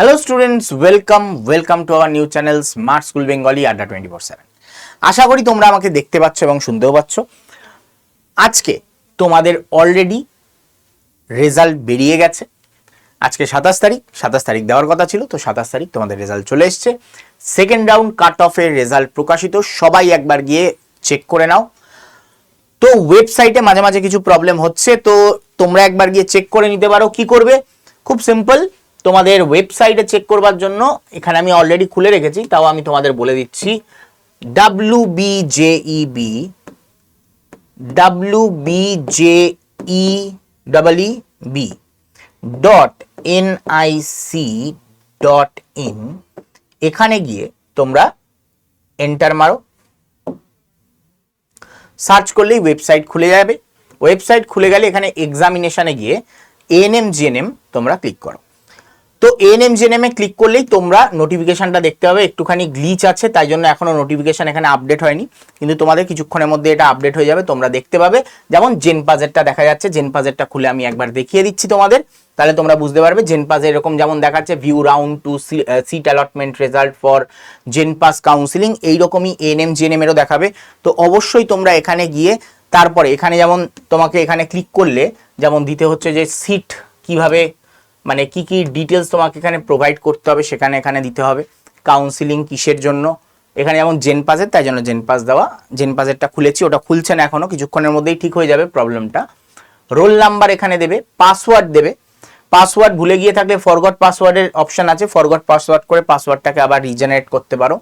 Hello students welcome welcome to our new channel smart school Bengali আড্ডা twenty four seven আশা করি তোমরা আমাকে দেখতে পাচ্ছ এবং শুনতেও পাচ্ছ। আজকে তোমাদের অলরেডি রেজাল্ট বেরিয়ে গেছে। আজকে সাতাশ তারিখ সাতাশ তারিখ দেওয়ার কথা ছিল, তো সাতাশ তারিখ তোমাদের রেজাল্ট চলে এসছে। সেকেন্ড রাউন্ড কাট অফের রেজাল্ট প্রকাশিত, সবাই একবার গিয়ে চেক করে নাও। তো ওয়েবসাইটে মাঝে মাঝে কিছু প্রবলেম হচ্ছে, তো তোমরা একবার গিয়ে চেক করে নিতে পারো, কি করবে? খুব সিম্পল তোমাদের ওয়েবসাইটে চেক করবার জন্য, এখানে আমি অলরেডি খুলে রেখেছি, তাও আমি তোমাদের বলে দিচ্ছি W B J E B W B J E double E B dot N I C dot in এখানে গিয়ে তোমরা এন্টার মারো। সার্চ করলেই ওয়েবসাইট খুলে যাবে। ওয়েবসাইট খুলে গেলে এখানে এক্সামিনেশনে গিয়ে এএনএম জিএনএম তোমরা ক্লিক করো। তো এএনএম জিএনএম এ ক্লিক করলেই তোমরা নোটিফিকেশনটা দেখতে হবে একটুখানি গ্লিচ আছে, তাই জন্য এখনও নোটিফিকেশন এখানে আপডেট হয়নি। কিন্তু তোমাদের কিছুক্ষণের মধ্যে এটা আপডেট হয়ে যাবে, তোমরা দেখতে পাবে। যেমন জেন পাজেরটা দেখা যাচ্ছে জেন পাজেরটা খুলে আমি একবার দেখিয়ে দিচ্ছি তোমাদের। তাহলে তোমরা বুঝতে পারবে জেন পাজে এরকম যেমন দেখাচ্ছে view round two seat allotment result for JENPAS counselling এইরকমই এএনএম জিএনএম এরও দেখাবে। তো অবশ্যই তোমরা এখানে গিয়ে তারপরে এখানে যেমন তোমাকে এখানে ক্লিক করলে, যেমন দিতে হচ্ছে যে সিট কীভাবে মানে কি কি ডিটেলস তোমাকে এখানে প্রোভাইড করতে হবে সেখানে এখানে দিতে হবে। কাউন্সিলিং কিসের জন্য? এখানে যেমন জেন পাসের তাই জন্য জেন পাস দেওয়া। জেন পাসেরটা খুলেছি, ওটা খুলছে না এখনও কিছুক্ষণের মধ্যেই ঠিক হয়ে যাবে প্রবলেমটা রোল নাম্বার এখানে দেবে পাসওয়ার্ড দেবে। পাসওয়ার্ড ভুলে গিয়ে থাকলে ফরগট পাসওয়ার্ডের অপশন আছে ফরগট পাসওয়ার্ড করে পাসওয়ার্ডটাকে আবার রিজেনারেট করতে পারো।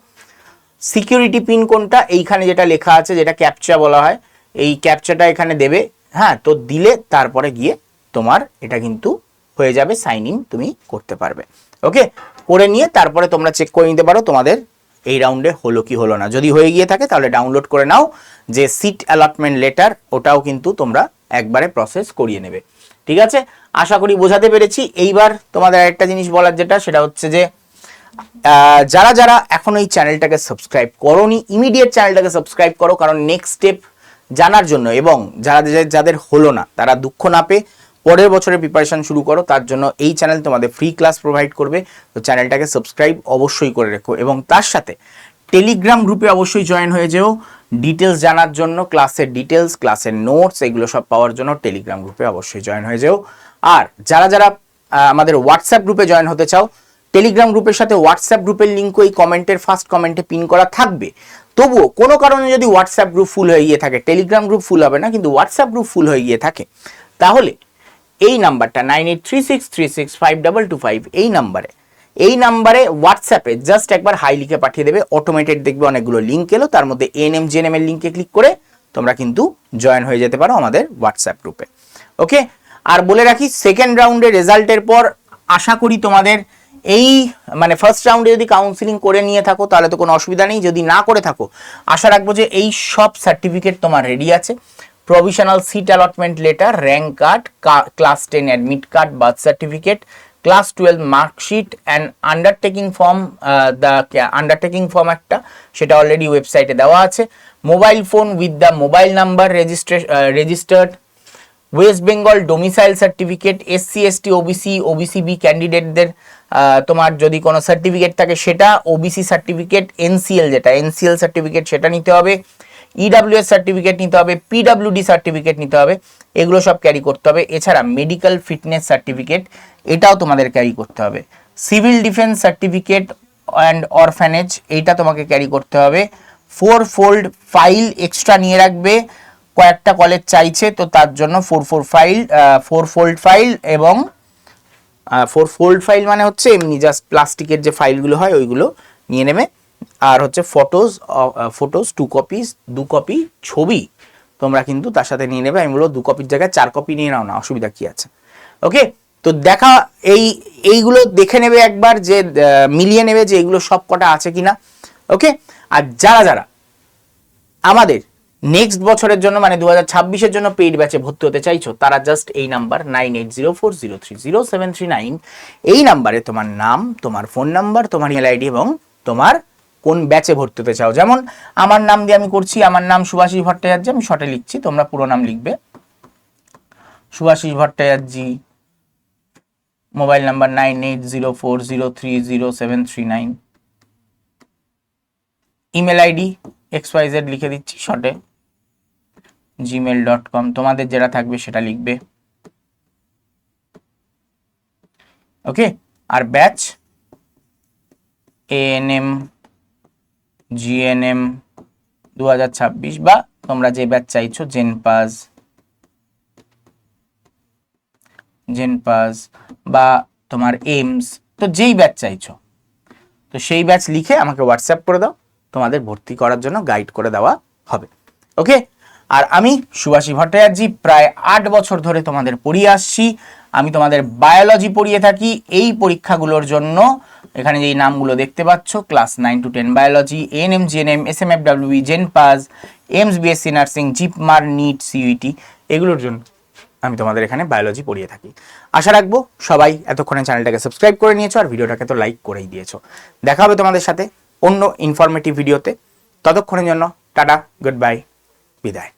সিকিউরিটি পিন কোনটা? এইখানে যেটা লেখা আছে, যেটা ক্যাপচা বলা হয়, এই ক্যাপচাটা এখানে দেবে। হ্যাঁ তো দিলে তারপরে গিয়ে তোমার এটা কিন্তু হয়ে যাবে সাইন ইন তুমি করতে পারবে। ওকে করে নিয়ে তারপরে তোমরা চেক করে নিতে পারো তোমাদের এই রাউন্ডে হলো কি হলো না। যদি হয়ে গিয়ে থাকে তাহলে ডাউনলোড করে নাও, যে সিট অ্যালটমেন্ট লেটার ওটাও কিন্তু তোমরা একবারে প্রসেস করিয়ে নেবে। ঠিক আছে? আশা করি বোঝাতে পেরেছি। এইবার তোমাদের একটা জিনিস বলার যেটা, সেটা হচ্ছে যে যারা যারা এখন এই চ্যানেলটাকে সাবস্ক্রাইব করোনি ইমিডিয়েট চ্যানেলটাকে সাবস্ক্রাইব করো, কারণ নেক্সট স্টেপ জানার জন্য এবং যারা যাদের- যাদের হলো না, তারা দুঃখ না পেয়ে পরের বছরের প্রিপারেশন শুরু করো, তার জন্য এই চ্যানেল তোমাদের ফ্রি ক্লাস প্রোভাইড করবে। তো চ্যানেলটাকে সাবস্ক্রাইব অবশ্যই করে রেখো এবং তার সাথে টেলিগ্রাম গ্রুপে অবশ্যই জয়েন হয়ে যেও। ডিটেলস জানার জন্য ক্লাসের ডিটেলস ক্লাসের নোটস এগুলো সব পাওয়ার জন্য টেলিগ্রাম গ্রুপে অবশ্যই জয়েন হয়ে যেও। আর যারা যারা আমাদের হোয়াটসঅ্যাপ গ্রুপে জয়েন হতে চাও টেলিগ্রাম গ্রুপের সাথে হোয়াটসঅ্যাপ গ্রুপের লিঙ্কও এই কমেন্টের ফার্স্ট কমেন্টে পিন করা থাকবে। তবুও কোনো কারণে যদি হোয়াটসঅ্যাপ গ্রুপ ফুল হয়ে গিয়ে থাকে টেলিগ্রাম গ্রুপ ফুল হবে না, কিন্তু হোয়াটসঅ্যাপ গ্রুপ ফুল হয়ে গিয়ে থাকে, তাহলে এই নাম্বারটা nine eight three six three six five double two five এই নাম্বারে। এই নাম্বারে হোয়াটসঅ্যাপে জাস্ট একবার হাই লিখে পাঠিয়ে দেবে অটোমেটেড দেখবে অনেকগুলো লিঙ্ক এলো, তার মধ্যে এন এম জেন এম এর লিঙ্কে ক্লিক করে তোমরা কিন্তু জয়েন হয়ে যেতে পারো আমাদের হোয়াটসঅ্যাপ গ্রুপে ওকে আর বলে রাখি সেকেন্ড রাউন্ডের রেজাল্টের পর আশা করি তোমাদের এই মানে ফার্স্ট রাউন্ডে যদি কাউন্সিলিং করে নিয়ে থাকো, তাহলে তো কোনো অসুবিধা নেই। যদি না করে থাকো, আশা রাখব যে এই সব সার্টিফিকেট তোমার রেডি আছে। Provisional seat allotment letter rank card class ten admit card birth certificate class twelve marksheet and undertaking form the undertaking form একটা, সেটা অলরেডি ওয়েবসাইটে দেওয়া আছে। Mobile phone with the mobile number register registered West Bengal domicile certificate SC ST OBC OBC B ক্যান্ডিডেটদের তোমার যদি কোনো certificate থাকে, সেটা ওবিসি সার্টিফিকেট এনসিএল যেটা এনসিএল সার্টিফিকেট সেটা নিতে হবে। ইডাব্লিউএস সার্টিফিকেট নিতে হবে পিডাব্লিউডি সার্টিফিকেট নিতে হবে, এগুলো সব ক্যারি করতে হবে। এছাড়া মেডিকেল ফিটনেস সার্টিফিকেট এটাও তোমাদের ক্যারি করতে হবে। Civil defence certificate and orphanage এইটা তোমাকে ক্যারি করতে হবে। ফোর ফোল্ড ফাইল এক্সট্রা নিয়ে রাখবে, কয়েকটা কলেজ চাইছে, তো তার জন্য four four file four fold file এবং ফোর ফোল্ড ফাইল মানে হচ্ছে এমনি জাস্ট প্লাস্টিকের যে ফাইলগুলো হয়, ওইগুলো নিয়ে নেবে। আর হচ্ছে ফটোজ ফটোজ টু কপিস দু কপি ছবি তোমরা কিন্তু তার সাথে নিয়ে নেবে। আমি বলব দু কপির জায়গায় চার কপি নিয়ে নাও না, অসুবিধা কি আছে? ওকে তো দেখা এই, এইগুলো দেখে নেবে একবার যে মিলিয়ে নেবে যে এগুলো সব কটা আছে কিনা। ওকে আর যারা যারা আমাদের নেক্সট বছরের জন্য মানে দু হাজার ছাব্বিশের জন্য পেইড ব্যাচে ভর্তি হতে চাইছো, তারা জাস্ট এই number nine eight zero four zero three zero seven three nine এই নাম্বারে তোমার নাম, তোমার ফোন নাম্বার তোমার ইমেল আইডি এবং তোমার কোন ব্যাচে ভর্তি হতে চাও? যেমন আমার নাম দিয়ে আমি করছি, আমার নাম সুভাষিস ভট্টাচার্য, আমি শর্টে লিখছি, তোমরা পুরো নাম লিখবে। Subhashis Bhattacharya, mobile number nine eight zero four zero three zero seven three nine. Email ID X Y Z লিখে দিচ্ছি শর্টে জিমেল ডট কম, তোমাদের যেটা থাকবে সেটা লিখবে। ওকে আর ব্যাচ এএনএম জিএনএম দু হাজার ছাব্বিশ বা তোমরা যে ব্যাচ চাইছো জেন পাস জেন পাস বা তোমার এইমস তো যেই ব্যাচ চাইছো, তো সেই ব্যাচ লিখে আমাকে হোয়াটসঅ্যাপ করে দাও, তোমাদের ভর্তি করার জন্য গাইড করে দেওয়া হবে ওকে আর আমি সুভাষী ভট্টাচার্যি, প্রায় আট বছর ধরে তোমাদের পড়িয়ে আসছি, আমি তোমাদের বায়োলজি পড়িয়ে থাকি, এই পরীক্ষাগুলোর জন্য এখানে যেই নামগুলো দেখতে পাচ্ছ class nine to ten biology N M GNM S M F WB JENPAS AIIMS BSc nursing JIPMER NEET CET এগুলোর জন্য আমি তোমাদের এখানে বায়োলজি পড়িয়ে থাকি। আশা রাখব সবাই এতক্ষণে চ্যানেলটাকে সাবস্ক্রাইব করে নিয়েছো আর ভিডিওটাকে তো লাইক করেই দিয়েছ। দেখা হবে তোমাদের সাথে অন্য ইনফরমেটিভ ভিডিওতে ততক্ষণের জন্য টাটা গুড বাই বিদায়।